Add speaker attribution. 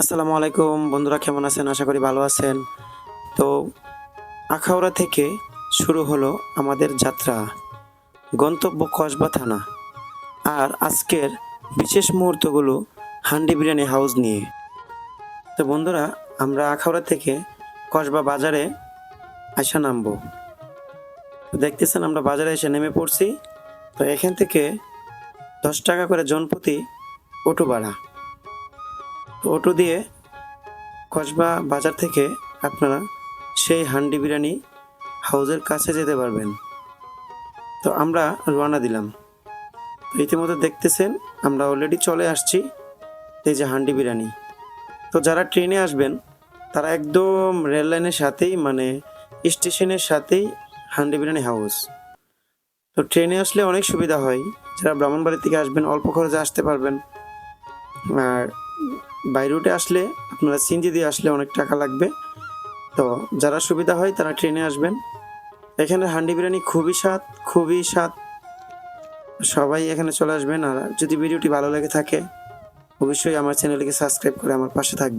Speaker 1: আসসালামু আলাইকুম, বন্ধুরা কেমন আছেন? আশা করি ভালো আছেন। তো আখাউড়া থেকে শুরু হলো আমাদের যাত্রা, গন্তব্য কসবা থানা। আর আজকের বিশেষ মুহূর্তগুলো হান্ডি বিরিয়ানি হাউস নিয়ে। তো বন্ধুরা, আমরা আখাউড়া থেকে কসবা বাজারে আসা নামবো। দেখতেছেন, আমরা বাজারে এসে নেমে পড়ছি। তো এখান থেকে দশ টাকা করে জনপ্রতি অটো ভাড়া তো অটো দিয়ে কসবা বাজার থেকে আপনারা সেই হান্ডি বিরিয়ানি হাউজের কাছে যেতে পারবেন। তো আমরা রওনা দিলাম। তো ইতিমধ্যে দেখতেছেন, আমরা অলরেডি চলে আসছি এই যে হান্ডি বিরিয়ানি। তো যারা ট্রেনে আসবেন, তারা একদম রেল লাইনের সাথেই মানে স্টেশনের সাথেই হান্ডি বিরিয়ানি হাউস। তো ট্রেনে আসলে অনেক সুবিধা হয়। যারা ব্রাহ্মণবাড়ি থেকে আসবেন, অল্প খরচে আসতে পারবেন। আর বাই রুটে আসলে আপনারা সিনজি দিয়ে আসলে অনেক টাকা লাগবে। তো যারা সুবিধা হয় তারা ট্রেনে আসবেন। এখানে হান্ডি বিরিয়ানি খুবই স্বাদ খুবই স্বাদ। সবাই এখানে চলে আসবেন আর যদি ভিডিওটি ভালো লেগে থাকে, অবশ্যই আমার চ্যানেলটিকে সাবস্ক্রাইব করে আমার পাশে থাকবেন।